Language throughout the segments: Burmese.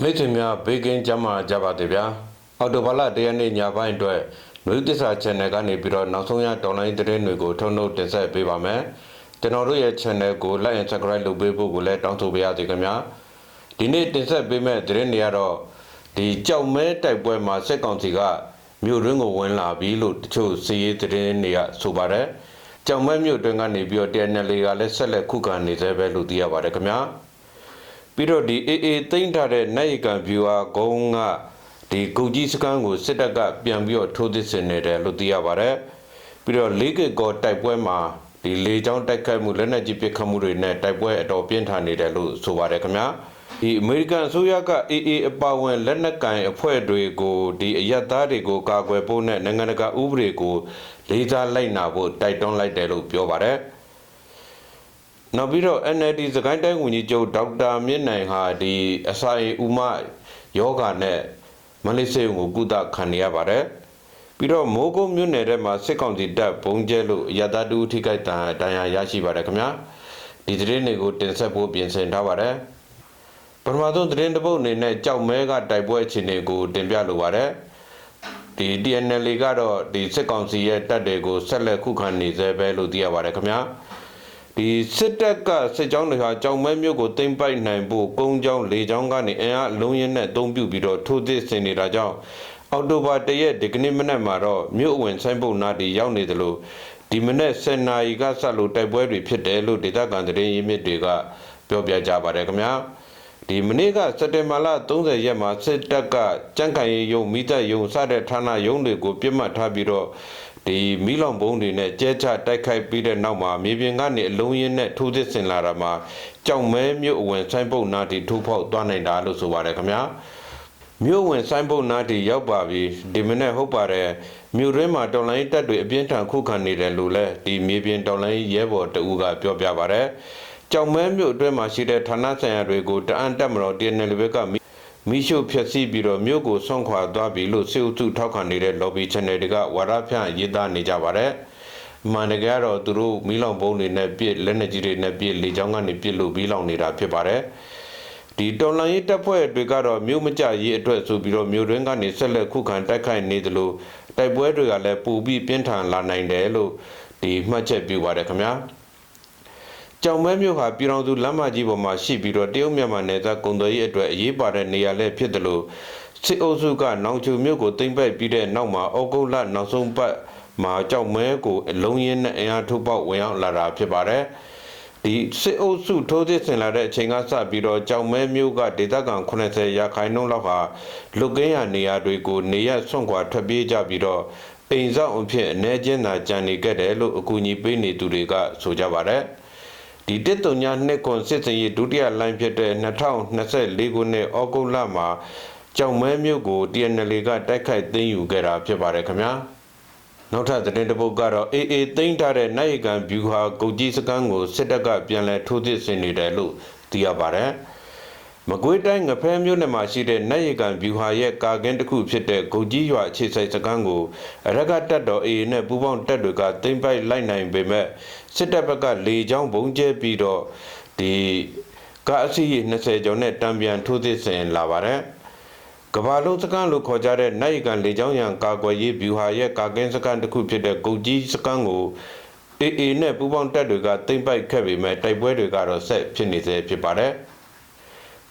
မိတ်ဆွေများဘေးကင်းကြမှာကြပါသေးဗျာအော်တိုဘာလတရက်နေ့ညပိုင်းအတွက်မျိုးသစ္စာ channel ကနေပြီးတော့နောက်ဆုံးရဒေါ်လာသတင်းတွေကိုထုံနှုတ်တင်ဆက်ပေးပါမယ်ကျွန်တော်တို့ရဲ့ channel ကို like and subscribe လုပ်ပေးဖို့ကိုလည်းတောင်းဆိုပါရစေခင်ဗျာဒီနေ့တင်ဆက်ပေးမယ့်သတင်းတွေကတော့ဒီကြောက်မဲတိုက်ပွဲမှာစစ်ကောင်စီကမြို့ရင်းကိုဝင်လာပြီလို့တချို့စီးရေးသတင်းတွေကဆိုပါတယ်ကြောက်မဲမြို့တွင်းကနေပြီးတော့ TNL ကလည်းဆက်လက်ခုခံနေသေးပဲလို့သိရပါတယ်ခင်ဗျာ ပြီးတော့ဒီအေအေသိမ့်ထားတဲ့နိုင်ကံဗျူဟာဂုံးကဒီဂုတ်ကြီးစကန်းကိုစစ်တပ်ကပြန်ပြီးတော့ထိုးသစ်ဆင်နေတယ်လို့သိရပါတယ်ပြီးတော့လေးကကောတိုက်ပွဲမှာဒီလေချောင်းတိုက်ခိုက်မှုလက်နက်ကြီးပစ်ခတ်မှုတွေနဲ့တိုက်ပွဲအတော်ပြင်းထန်နေတယ်လို့ဆိုပါတယ်ခင်ဗျာဒီအမေရိကန်အစိုးရကအေအေအပါဝင်လက်နက်ကင်အဖွဲ့တွေကိုဒီအယက်သားတွေကိုကာကွယ်ဖို့နဲ့နိုင်ငံတကာဥပဒေကိုလေးစားလိုက်နာဖို့တိုက်တွန်းလိုက်တယ်လို့ပြောပါတယ် နောက်ပြီးတော့ NLD စကိုင်းတိုင်းဝန်ကြီးချုပ်ဒေါက်တာမြင့်နိုင်ဟာဒီအစာအိမ်ဥမယောဂနဲ့မလေးဆေးကိုကုသခံနေရပါတယ်ပြီးတော့မိုးကုတ်မြို့နယ်ထဲမှာစစ်ကောင်စီတပ်ဘုံကျဲလို့ရတတူထိခိုက်တန်တန်ရာရရှိပါတယ်ခင်ဗျာဒီသတင်းတွေကိုတင်ဆက်ဖို့ပြင်ဆင်ထားပါတယ်ပထမဆုံးသတင်းတစ်ပုဒ်အနေနဲ့ကြောက်မဲကတိုက်ပွဲအခြေအနေကိုတင်ပြလိုပါတယ်ဒီ TNL ကတော့ဒီစစ်ကောင်စီရဲ့တပ်တွေကိုဆက်လက်ခုခံနေသေးပဲလို့သိရပါတယ်ခင်ဗျာ ဒီစစ်တပ်ကစစ်ကြောင်းတွေဟာကြောင်မဲမြို့ကိုသိမ်းပိုက်နိုင်ဖို့ကုန်းကြောင်းလေကြောင်းကနေအင်အားအလုံးရင်းနဲ့အသုံးပြုပြီးတော့ထိုးသစ်ဆင်နေတာကြောင့်အောက်တိုဘာ၁ရက်ဒီကနေ့မနက်မှာတော့မြို့အဝင်ဆိုင်ပုတ်နာတီရောက်နေသလိုဒီမနက်10နာရီကစလို့တိုက်ပွဲတွေဖြစ်တယ်လို့ဒေသခံသတင်းရင်းမြစ်တွေကပြောပြကြပါတယ်ခင်ဗျာဒီမနေ့ကစက်တင်ဘာလ30ရက်မှာစစ်တပ်ကကြန့်ခိုင်ရေးယုံမိသက်ယုံစတဲ့ဌာနယုံတွေကိုပြစ်မှတ်ထားပြီးတော့ ဒီမီးလောင်ဘုံတွေနဲ့ကျဲချတိုက်ခိုက်ပြီးတဲ့နောက်မှာမြေပြင်ကနေအလုံးရင်းနဲ့ထိုးသစ်ဆင်လာတာမှာကြောင်မဲမြို့အဝင်ဆိုင်ပုတ်နာတီထိုးဖောက်သွားနိုင်တာလို့ဆိုပါတယ်ခင်ဗျာမြို့ဝင်ဆိုင်ပုတ်နာတီရောက်ပါပြီဒီမနေ့ဟုတ်ပါတယ်မြို့ရင်းမှာတော်လိုင်းတပ်တွေအပြင်းထန်ခုခံနေတယ်လို့လည်းဒီမြေပြင်တော်လိုင်းရဲဘော်တအူးကပြောပြပါတယ်ကြောင်မဲမြို့အတွင်းမှာရှိတဲ့ဌာနဆိုင်ရာတွေကိုတအံတက်မတော် TNL ဘက်က မိမိရှုဖျက်ဆီးပြီးတော့မြို့ကိုဆွန့်ခွာသွားပြီလို့စေအုပ်စုထောက်ခံနေတဲ့ lobby channel တွေကဝါဒဖြန့်ရေးသားနေကြပါတယ်။မှန်တကယ်ကတော့သူတို့မီးလောင်ဘုံတွေနဲ့ပြစ်လက်နက်ကြီးတွေနဲ့ပြစ်လေကြောင်းကနေပြစ်လို့မီးလောင်နေတာဖြစ်ပါတယ်။ဒီတော်လန်ရေးတပ်ဖွဲ့တွေကတော့မြို့မကြရေးအတွက်ဆိုပြီးတော့မြို့ရင်းကနေဆက်လက်ခုခံတိုက်ခိုက်နေသလိုတိုက်ပွဲတွေကလည်းပူပြီးပြင်းထန်လာနိုင်တယ်လို့ဒီမှတ်ချက်ပြုပါတယ်ခင်ဗျာ။ ကြောင်မဲမြို့ဟာပြည်တော်သူလမ်းမကြီးပေါ်မှာရှိပြီးတော့တရုတ်မြန်မာနယ်စပ်ကုန်သွယ်ရေးအတွက်အရေးပါတဲ့နေရာလည်းဖြစ်တယ်လို့စစ်အုပ်စုကနောင်ချုံမြို့ကိုသိမ်းပိုက်ပြီးတဲ့နောက်မှာဩဂုတ်လနောက်ဆုံးပတ်မှာကြောင်မဲကိုအလုံးရင်းနဲ့အင်အားထုတ်ပေါက်ဝင်ရောက်လာတာဖြစ်ပါတယ်ဒီစစ်အုပ်စုထိုးသစ်ဆင်လာတဲ့အချိန်ကစပြီးတော့ကြောင်မဲမြို့ကဒေသခံ80ရာခိုင်နှုန်းလောက်ဟာလုကင်းရနေရာတွေကိုနေရဆွန့်ခွာထွက်ပြေးကြပြီးတော့အိမ်ဆောင်အဖြစ်အနေချင်းသာကြံနေခဲ့တယ်လို့အကူအညီပေးနေသူတွေကဆိုကြပါတယ် ဒီတစ်တုံညာနှစ်ခွန်စစ်စင်ရေးဒုတိယလိုင်းဖြစ်တဲ့2024ခုနှစ်ဩဂုတ်လမှာကြောင်မဲမြို့ကို TNL ကတိုက်ခိုက်သိမ်းယူခဲ့တာဖြစ်ပါတယ်ခင်ဗျာနောက်ထပ်သတင်းတစ်ပုဒ်ကတော့ AA သိမ်းထားတဲ့နိုင်ကံဗျူဟာဂုတ်ကြီးစကန်းကိုစစ်တပ်ကပြန်လည်ထိုးသစ်ဆင်နေတယ်လို့သိရပါတယ် မကွေးတိုင်းငဖဲမြို့နယ်မှာရှိတဲ့နိုင်ရကန်ဗျူဟာရဲ့ကာကင်းတစ်ခုဖြစ်တဲ့ဂုတ်ကြီးရွာအခြေစိုက်စခန်းကိုအရကတပ်တော် AA နဲ့ပူးပေါင်းတပ်တွေကသိမ်းပိုက်လိုက်နိုင်ပေမဲ့စစ်တပ်ဘက်ကလေကြောင်းဘုံကျဲပြီးတော့ဒီကားအစီးရေ20ကျော်နဲ့တံပြန်ထိုးသစ်ဆင်လာပါတယ်ကဘာလုံးစကန်လို့ခေါ်ကြတဲ့နိုင်ကန်လေကြောင်းရန်ကာကွယ်ရေးဗျူဟာရဲ့ကာကင်းစကန်တစ်ခုဖြစ်တဲ့ဂုတ်ကြီးစကန်ကို AA နဲ့ပူးပေါင်းတပ်တွေကသိမ်းပိုက်ခဲ့ပေမဲ့တိုက်ပွဲတွေကတော့ဆက်ဖြစ်နေသေးဖြစ်ပါတယ်။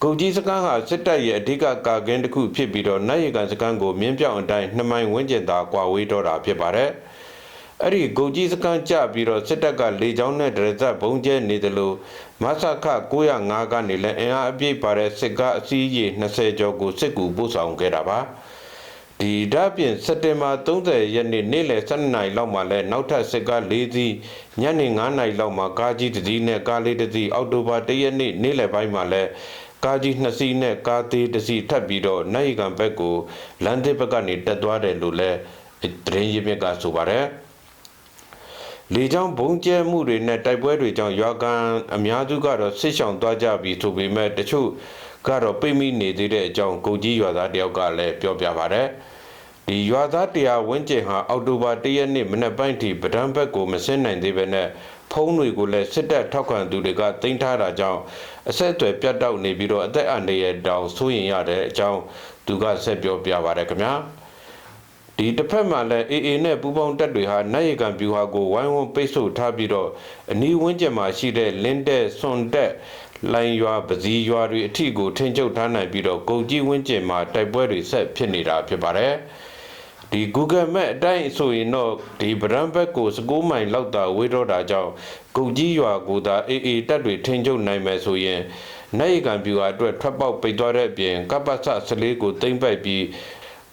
ကုန်ကြီးစကန်းဟာစစ်တပ်ရဲ့အဓိကကာကင်းတစ်ခုဖြစ်ပြီးတော့နိုင်ရကန်စကန်းကိုမြင်းပြောင်အတိုင်းနှစ်မိုင်ဝန်းကျင်သာကွာဝေးတော့တာဖြစ်ပါတယ်။အဲ့ဒီကုန်ကြီးစကန်းကြပြီးတော့စစ်တပ်ကလေကြောင်းနဲ့ဒရဇတ်ဘုံကျဲနေတယ်လို့မဆခ905ကနေလည်းအင်အားအပြည့်ပါတဲ့စစ်ကားအစီးရေ20ကျော်ကိုစစ်ကူပို့ဆောင်ခဲ့တာပါ။ဒီဓာတ်ပြင်စက်တင်ဘာ30ရက်နေ့နေ့လယ်12နာရီလောက်မှာလဲနောက်ထပ်စစ်ကား၄စီးညနေ9နာရီလောက်မှာကားကြီးတစ်စီးနဲ့ကားလေးတစ်စီးအောက်တိုဘာ1ရက်နေ့နေ့လယ်ပိုင်းမှာလဲ ကားကြီး2စီးနဲ့ကားသေးတစ်စီးထပ်ပြီးတော့နိုင်ကံဘက်ကိုလမ်းသစ်ဘက်ကနေတက်သွားတယ်လို့လဲသတင်းရင်းမြစ်ကဆိုပါတယ်လေကြောင်းဘုံကျဲမှုတွေနဲ့တိုက်ပွဲတွေကြောင့်ရွာကန်အများစုကတော့ဆစ်ဆောင်သွားကြပြီဆိုပေမဲ့တချို့ကတော့ပိတ်မိနေသေးတဲ့အကြောင်းကိုကြီးရွာသားတယောက်ကလည်းပြောပြပါတယ်ဒီရွာသားတရားဝင်းကျင်ဟာအောက်တိုဘာ၁ရက်နေ့မနက်ပိုင်းထိပဒံဘက်ကိုမဆင်းနိုင်သေးပဲနဲ့ ဖဖုန်းတွေကိုလည်းစစ်တပ်ထောက်ခံသူတွေကတင်ထားတာကြောင့်အဆက်အသွယ်ပြတ်တောက်နေပြီးတော့အသက်အန္တရာယ်တောင်စိုးရင်ရတဲ့အကြောင်းသူကဆက်ပြောပြပါရခင်ဗျာဒီတစ်ဖက်မှာလည်း AA နဲ့ပူးပေါင်းတပ်တွေဟာနိုင်ရကံပြူဟာကိုဝိုင်းဝန်းပိတ်ဆို့ထားပြီးတော့အနီးဝန်းကျင်မှာရှိတဲ့လင်းတဲ့စွန်တက်လိုင်းရွာပစည်းရွာတွေအထိကိုထိန်းချုပ်ထားနိုင်ပြီးတော့ကုန်ကြီးဝန်းကျင်မှာတိုက်ပွဲတွေဆက်ဖြစ်နေတာဖြစ်ပါတယ် ဒီ Google Map အတိုင်းဆိုရင်တော့ဒီဗရန်ဘက်ကို19မိုင်လောက်သာဝေးတော့တာကြောင့်ကုန်ကြီးရွာကိုသာ AA တပ်တွေထိန်းချုပ်နိုင်မယ်ဆိုရင်နိုင်ရကံပြူဟာအတွက်ထွက်ပေါက်ပိတ်သွားတဲ့အပြင်ကပ္ပစ14ကိုတိမ့်ပိုက်ပြီး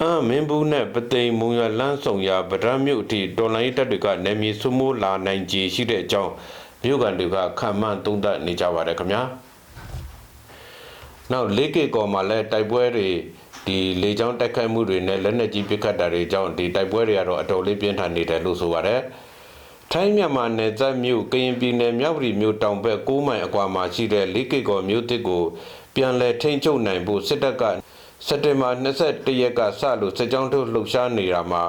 အမ်မင်းဘူးနဲ့ပသိမ်မုံရလန်းဆောင်ရဗဒရမြို့အထိတော်လိုင်းတပ်တွေကနေမြေစုမိုးလာနိုင်ကြရှိတဲ့အကြောင်းမြို့ကန်တွေကခံမှန်းသုံးသပ်နေကြပါတယ်ခင်ဗျာနောက်လေးကေကော်မှာလည်းတိုက်ပွဲတွေ ဒီလေကြောင်းတိုက်ခိုက်မှုတွေနဲ့လက်နက်ကြီးပစ်ခတ်တာတွေကြောင့်ဒီတိုက်ပွဲတွေကတော့အတော်လေးပြင်းထန်နေတယ်လို့ဆိုပါတယ်ထိုင်းမြန်မာနယ်စပ်မြို့ကရင်ပြည်နယ်မြောက်ပြည်မြို့တောင်ဘက်6မိုင်အကွာမှာရှိတဲ့လေးကေကော်မြို့တစ်ကိုပြန်လည်ထိန်းချုပ်နိုင်ဖို့စစ်တပ်ကစက်တင်ဘာ21ရက်ကစလို့စစ်ကြောင်းထုတ်လှုပ်ရှားနေတာမှာ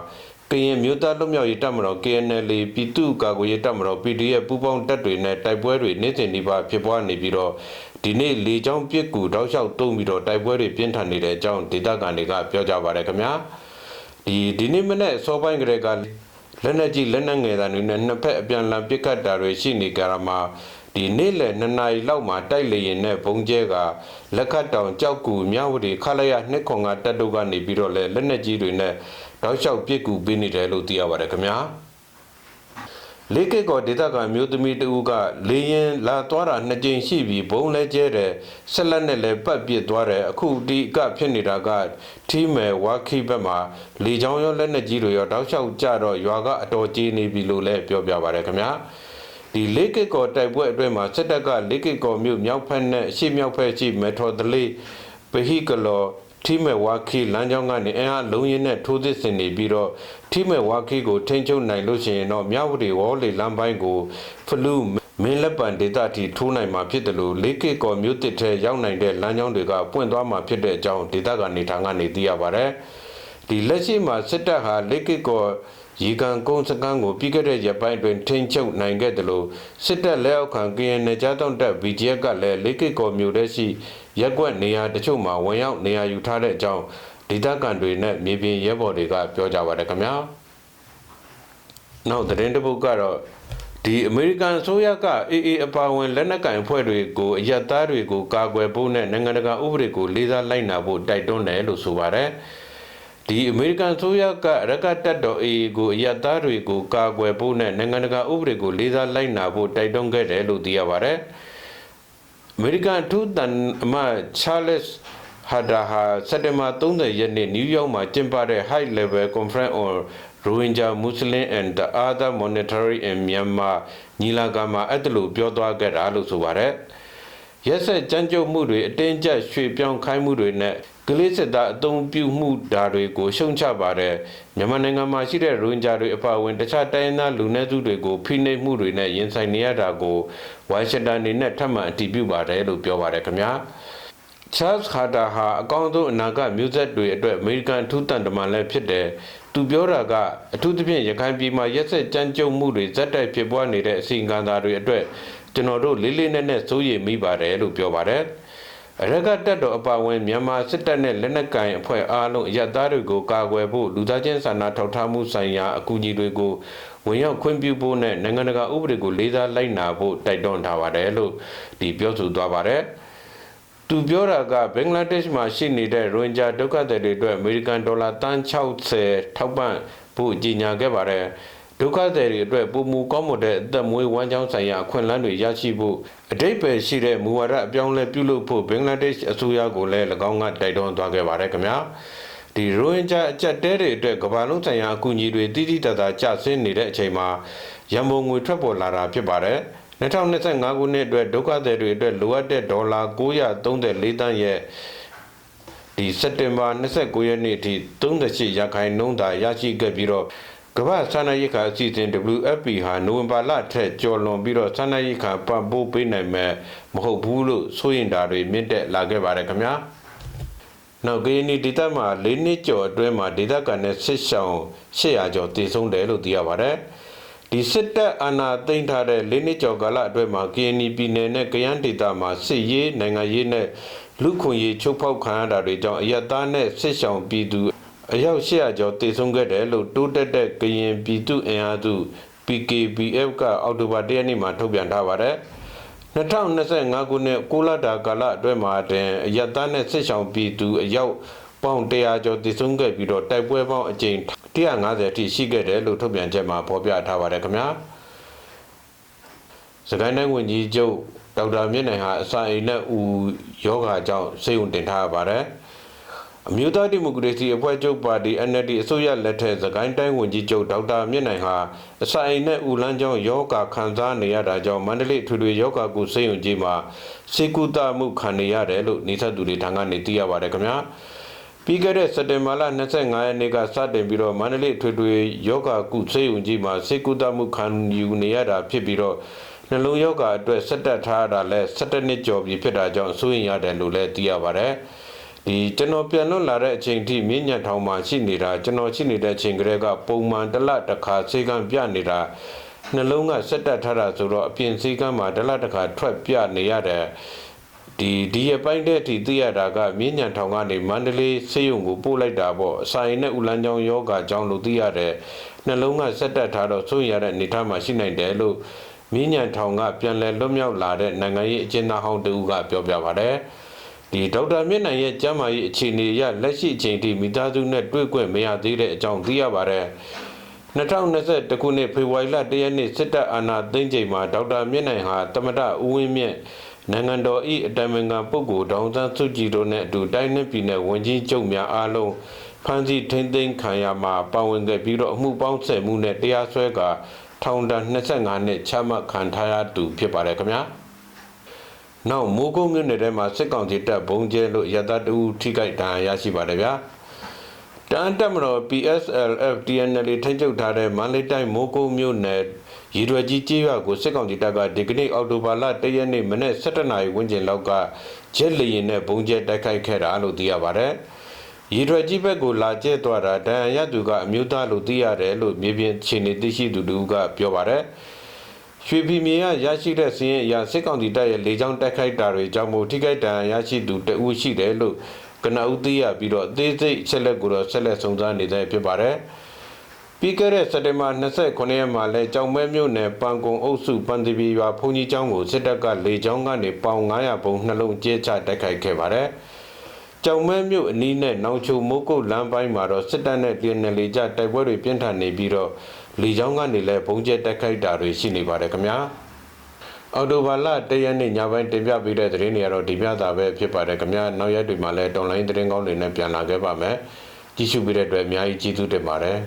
ကရင်မြို့သားလွတ်မြောက်ရေးတပ်မတော် KNL ပြည်သူ့ကာကွယ်ရေးတပ်မတော် PDF ပူးပေါင်းတပ်တွေနဲ့တိုက်ပွဲတွေနေ့စဉ်ဒီပါဖြစ်ပွားနေပြီးတော့ဒီနေ့လေကြောင်းပစ်ကူတောက်လျှောက်တုံးပြီးတော့တိုက်ပွဲတွေပြင်းထန်နေတဲ့အကြောင်းဒေသခံတွေကပြောကြပါတယ်ခင်ဗျာဒီဒီနေ့မနေ့စောပိုင်းကလေးကလက်နက်ကြီးလက်နက်ငယ်တန်းတွေနဲ့နှစ်ဖက်အပြန်အလှန်ပစ်ခတ်တာတွေရှိနေကြတာမှာ ဒီနေ့လယ်2နာရီလောက်မှာတိုက်လေရင်နဲ့ဘုံကျဲကလက်ခတ်တောင်ကြောက်ကူမြဝတီခလာရနှစ်ခွန်ကတက်တုတ်ကနေပြီးတော့လဲလက်နက်ကြီးတွေနဲ့တောက်လျှောက်ပစ်ကူပေးနေတယ်လို့သိရပါတယ်ခင်ဗျာလေးကိတ်ကောဒေတာကမျိုးသမီးတဦးကလေရင်လာသွားတာနှစ်ကြိမ်ရှိပြီးဘုံလဲကျဲတယ်ဆက်လက်နဲ့လည်းပတ်ပစ်သွားတယ်အခုဒီကဖြစ်နေတာကထီးမယ်ဝါခိဘက်မှာလေချောင်းရောလက်နက်ကြီးတွေရောတောက်လျှောက်ကြတော့ရွာကအတော်ကြီးနေပြီလို့လည်းပြောပြပါတယ်ခင်ဗျာ ဒီလေးကိတ်ကောတိုက်ပွဲအတွင်းမှာစစ်တပ်ကလေးကိတ်ကောမြို့မြောက်ဖက်နဲ့အရှေ့မြောက်ဖက်ရှိမက်ထရိုဒလေးပဟိကလောထိမဲ့ဝါခီလမ်းကြောင်းကနေအင်အားလုံးရင်းနဲ့ထိုးသစ်ဆင်နေပြီးတော့ထိမဲ့ဝါခီကိုထိန်းချုပ်နိုင်လို့ရှိရင်တော့မြဝတီဝေါ်လီလမ်းပိုင်းကိုဖလူးမင်းလက်ပံဒေတာတီထိုးနိုင်မှာဖြစ်တယ်လို့လေးကေကော်မြို့တစ်ထဲရောက်နိုင်တဲ့လမ်းကြောင်းတွေကပွင့်သွားမှာဖြစ်တဲ့အကြောင်းဒေတာကနေထောင်ကနေသိရပါတယ်ဒီလက်ရှိမှာစစ်တပ်ဟာလေးကေကော် ရီကန်ကုန်းစကန်ကိုပြီးခဲ့တဲ့ရက်ပိုင်းတွင်ထိန်းချုပ်နိုင်ခဲ့တယ်လို့စစ်တပ်လက်အောက်ခံ KN ကြားတောင့်တပ် BGF ကလည်းလေးကိကော်မျိုးတဲ့ရှိရက်ကွက်နေရာတချို့မှာဝင်ရောက်နေရာယူထားတဲ့အကြောင်းဒေသခံတွေနဲ့မြေပြင်ရဲဘော်တွေကပြောကြပါတယ်ခင်ဗျာနောက်သတင်းတစ်ပုဒ်ကတော့ဒီအမေရိကန်အစိုးရက AA အပါအဝင်လက်နက်ကင်အဖွဲ့တွေကိုအယက်သားတွေကိုကာကွယ်ဖို့နဲ့နိုင်ငံတကာဥပဒေကိုလေးစားလိုက်နာဖို့တိုက်တွန်းတယ်လို့ဆိုပါတယ် ဒီအမေရိကန်ဆိုရကရကတက်တော် AA ကိုအယက်သားတွေကိုကာကွယ်ဖို့နဲ့နိုင်ငံတကာဥပဒေကိုလေးစားလိုက်နာဖို့တိုက်တွန်းခဲ့တယ်လို့သိရပါတယ်အမေရိကန်ထူးတန်အမချားလက်စ်ဟာဒါဟာစက်တင်ဘာ30ရက်နေ့နယူးယောက်မှာကျင်းပတဲ့ High Level Conference on Rohingya Muslim and the Other Monetary in Myanmar ညီလာခံမှာအဲ့ဒါလိုပြောသွားခဲ့တာလို့ဆိုပါတယ် ရက်ဆက်ကြမ်းကြုတ်မှုတွေအတင်းကျပ်ရွှေ့ပြောင်းခိုင်းမှုတွေနဲ့ကလေးစစ်သားအုံပြုမှုဓာတွေကိုရှုံချပါတယ်မြန်မာနိုင်ငံမှာရှိတဲ့ရိုဟင်ဂျာတွေအပါအဝင်တခြားတိုင်းသားလူနည်းစုတွေကိုဖိနှိပ်မှုတွေနဲ့ရင်ဆိုင်နေရတာကိုဝါရှင်တန်နေနဲ့ထပ်မံအတည်ပြုပါတယ်လို့ပြောပါတယ်ခင်ဗျာချားစ်ဟာတာဟာအကောင့်ဆုံးအနာဂတ်မျိုးဆက်တွေအတွက်အမေရိကန်ထူးတန်တမန်လည်းဖြစ်တယ်။သူပြောတာကအထူးသဖြင့်ရခိုင်ပြည်မှာရက်ဆက်ကြမ်းကြုတ်မှုတွေဇက်တိုက်ဖြစ်ပွားနေတဲ့အစီအကံသားတွေအတွက် ကျွန်တော်တို့လေးလေးနက်နက်စိုးရိမ်မိပါတယ်လို့ပြောပါတယ်။အရကတက်တော်အပါဝင်မြန်မာစစ်တပ်နဲ့လက်နက်ကင်အဖွဲ့အားလုံးအရသားတွေကိုကာကွယ်ဖို့လူသားချင်းစာနာထောက်ထားမှုဆိုင်ရာအကူအညီတွေကိုဝင်ရောက်ခွင့်ပြုဖို့နဲ့နိုင်ငံတကာဥပဒေကိုလေးစားလိုက်နာဖို့တိုက်တွန်းထားပါတယ်လို့ဒီပြောဆိုသွားပါတယ်။သူပြောတာကဘင်္ဂလားဒေ့ရှ်မှာရှိနေတဲ့ရိုဟင်ဂျာဒုက္ခသည်တွေအတွက်အမေရိကန်ဒေါ်လာတန်60ထောက်ပံ့ဖို့ကြီးညာခဲ့ပါတယ် ဒုက္ခသည်တွေအတွက်ပုံမူကောင်းမွန်တဲ့အသက်မွေးဝမ်းကြောင်းဆိုင်ရာအခွင့်အလမ်းတွေရရှိဖို့အတိတ်ပဲရှိတဲ့မူဝါဒအပြောင်းလဲပြုလုပ်ဖို့ဘင်္ဂလားဒေ့ရှ်အစိုးရကိုလည်း၎င်းကတိုက်တွန်းသွားခဲ့ပါတယ်ခင်ဗျာဒီရိုဟင်ဂျာအကြက်တဲတွေအတွက်ကမ္ဘာလုံးဆိုင်ရာအကူအညီတွေတိတိတသာကျဆင်းနေတဲ့အချိန်မှာရန်ပုံငွေထွက်ပေါ်လာတာဖြစ်ပါတယ်။2025ခုနှစ်အတွက်ဒုက္ခသည်တွေအတွက်လိုအပ်တဲ့ဒေါ်လာ934သန်းရဲ့ဒီစက်တင်ဘာ29ရက်နေ့အထိ38ရာခိုင်နှုန်းသာရရှိခဲ့ပြီးတော့ ကမ္ဘာ့စာနာရေးခါအစီအစဉ် WFP ဟာနိုဝင်ဘာလထက်ကျော်လွန်ပြီးတော့စာနာရေးခါပံ့ပိုးပေးနိုင်မယ်မဟုတ်ဘူးလို့ဆိုရင်တာတွေမြင့်တက်လာခဲ့ပါတယ်ခင်ဗျာနောက်ကရင်ဒီတက်မှာ၄နှစ်ကျော်အတွင်းမှာဒေသခံနဲ့ဆစ်ဆောင်800ကျော်တည်ဆုံးတယ်လို့သိရပါတယ်။ဒီစစ်တပ်အာဏာသိမ်းထားတဲ့လေးနှစ်ကျော်ကာလအတွင်းမှာ KNY ပြည်နယ်နဲ့ကယန်းဒေသမှာစစ်ရေးနိုင်ငံရေးနဲ့လူခွင့်ရေးချုပ်ဖောက်ခံရတာတွေကြောင့်အယက်သားနဲ့စစ်ဆောင်ပြည်သူ အယောက်800ကျော်တည်ဆုံခဲ့တယ်လို့တိုးတက်တဲ့ကရင်ပြည်သူအင်အားစု PKBF ကအောက်တိုဘာ၁ရက်နေ့မှာထုတ်ပြန်ထားပါတယ်2025ခုနှစ်ကိုလာတာကာလအတွင်းမှာတင်အယက်သားနဲ့စစ်ဆောင်ပြည်သူအယောက်ပေါင်း100ကျော်တည်ဆုံခဲ့ပြီးတော့တိုက်ပွဲပေါင်းအကြိမ်150အထိရှိခဲ့တယ်လို့ထုတ်ပြန်ချက်မှာဖော်ပြထားပါတယ်ခင်ဗျာစကိုင်းတိုင်းဝန်ကြီးချုပ်ဒေါက်တာမြင့်နိုင်ဟာအစာအိမ်နဲ့ဦးယောဂါကြောင့်စိတ်ဝင်တင်ထားရပါတယ် အမျိုးသားဒီမိုကရေစီအဖွဲ့ချုပ်ပါတီ NLD အစိုးရလက်ထက်စကိုင်းတိုင်းဝန်ကြီးချုပ်ဒေါက်တာမြင့်နိုင်ဟာအစာအိမ်နဲ့ဦးလန်းကြောင့်ယောဂါခံစားနေရတာကြောင့်မန္တလေးထွေထွေယောဂါကုစိတ်ုံကြီးမှာစေကူတာမှုခံနေရတယ်လို့နေဆက်သူတွေထံကနေသိရပါတယ်ခင်ဗျာပြီးခဲ့တဲ့စက်တင်ဘာလ25ရက်နေ့ကစတင်ပြီးတော့မန္တလေးထွေထွေယောဂကုဆေးရုံကြီးမှာစေကူတာမှုခံယူနေရတာဖြစ်ပြီးတော့နှလုံးယောဂအတွက်ဆက်တက်ထားတာလဲ17နှစ်ကျော်ပြီဖြစ်တာကြောင့်စိုးရင်ရတယ်လို့လည်းသိရပါတယ် ဒီကျွန်တော်ပြန်လွတ်လာတဲ့အချိန်ထိမြင့်ညံထောင်မှာရှိနေတာကျွန်တော်ရှိနေတဲ့အချိန်ကလေးကပုံမှန်တစ်လတစ်ခါစေကံပြနေတာနှလုံးကဆက်တက်ထားတာဆိုတော့အပြင်စေကံမှာတစ်လတစ်ခါထွက်ပြနေရတယ်ဒီဒီရပိုင်းတဲ့အထိသိရတာကမြင်းညံထောင်ကနေမန္တလေးဆေးရုံကိုပို့လိုက်တာပေါ့အစာရင်နဲ့ဥလန်းချောင်းယောဂါကြောင့်လို့သိရတယ်နှလုံးကဆက်တက်ထားတော့စိုးရတဲ့အနေထားမှာရှိနိုင်တယ်လို့မြင်းညံထောင်ကပြန်လည်လွတ်မြောက်လာတဲ့နိုင်ငံရေးအကျဉ်းသားဟောင်းတူကပြောပြပါတယ် ဒီဒေါက်တာမြင့်နိုင်ရဲ့ကျမ်းမာရေးအခြေအနေအရလက်ရှိအချိန်ထိမိသားစုနဲ့တွေ့ခွင့်မရသေးတဲ့အကြောင်းသိရပါတယ်2021ခုနှစ်ဖေဖော်ဝါရီလ1ရက်နေ့စစ်တပ်အာဏာသိမ်းချိန်မှာဒေါက်တာမြင့်နိုင်ဟာတမဒဦးဝင်းမြင့်နိုင်ငံတော်၏အတိုင်ပင်ခံပုဂ္ဂိုလ်ဒေါန်ဆန်းစုကြည်တို့နဲ့အတူတိုင်းနဲ့ပြည်နယ်ဝန်ကြီးချုပ်များအားလုံးဖမ်းဆီးထိန်းသိမ်းခံရမှာပါဝင်ခဲ့ပြီးတော့အမှုပေါင်း10မှုနဲ့တရားစွဲကာထောင်ဒဏ်25နှစ်ချမှတ်ခံထားရသူဖြစ်ပါတယ်ခင်ဗျာ။ နောက်မိုးကုတ်မြို့နယ်ထဲမှာစစ်ကောင်စီတပ်ဘုံကျဲလို့ရတတူထိခိုက်ဒဏ်ရာရရှိပါတယ်ဗျာ။တန်တက်မတော် PSLF TNL ထိန်းချုပ်ထားတဲ့မန္တလေးတိုင်းမိုးကုတ်မြို့နယ်ရီရွယ်ကြီးကြေးရွာကိုစစ်ကောင်စီတပ်ကဒီကနေ့အောက်တိုဘာလ၁ရက်နေ့မနေ့7:00နာရီဝန်းကျင်လောက်ကဂျက်လီရင်နဲ့ဘုံကျဲတိုက်ခိုက်ခဲ့တာလို့သိရပါတယ်။ရီရွယ်ကြီးဘက်ကိုလာကျဲသွားတာဒဏ်ရာရသူကအမျိုးသားလို့သိရတယ်လို့မြေပြင်ခြေနေသိရှိသူတို့ကပြောပါတယ်။ ရွှေပြည်မြေကရရှိတဲ့စီးရင်အရာစစ်ကောင်စီတပ်ရဲ့လေကြောင်းတိုက်ခိုက်တာတွေကြောင့်မို့ထိခိုက်ဒဏ်ရာရရှိသူတဦးရှိတယ်လို့ကနဦးသိရပြီးတော့အသေးစိတ်ချက်လက်ကိုတော့ဆက်လက်စုံစမ်းနေတဲ့ဖြစ်ပါတယ်။ပြီးခဲ့တဲ့စက်တင်ဘာ29ရက်မှာလဲကြောင်မဲမြို့နယ်ပန်ကုံအုပ်စုပန်တီပီရွာဘုံကြီးကျောင်းကိုစစ်တပ်ကလေကြောင်းကနေပေါင်900ပုံနှလုံးကျဲချတိုက်ခိုက်ခဲ့ပါတယ်။ကြောင်မဲမြို့အနီးနဲ့နောင်ချုံမိုးကုတ်လမ်းပိုင်းမှာတော့စစ်တပ်နဲ့ပြည်နယ်လေကြတိုက်ပွဲတွေပြင်းထန်နေပြီးတော့ လေကြောင်းကနေလဲဘုံကျဲတိုက်ခိုက်တာတွေရှိနေပါတယ်ခင်ဗျာ။အော်တိုဘာလတရက်နေ့ညပိုင်းတင်ပြပေးတဲ့သတင်းတွေကတော့ဒီပြတာပဲဖြစ်ပါတယ်ခင်ဗျာနောက်ရက်တွေမှာလည်းတွန်လိုင်းသတင်းကောင်းတွေနဲ့ပြန်လာခဲ့ပါမယ်ကြည့်ရှုပေးတဲ့အတွက်အများကြီးကျေးဇူးတင်ပါတယ်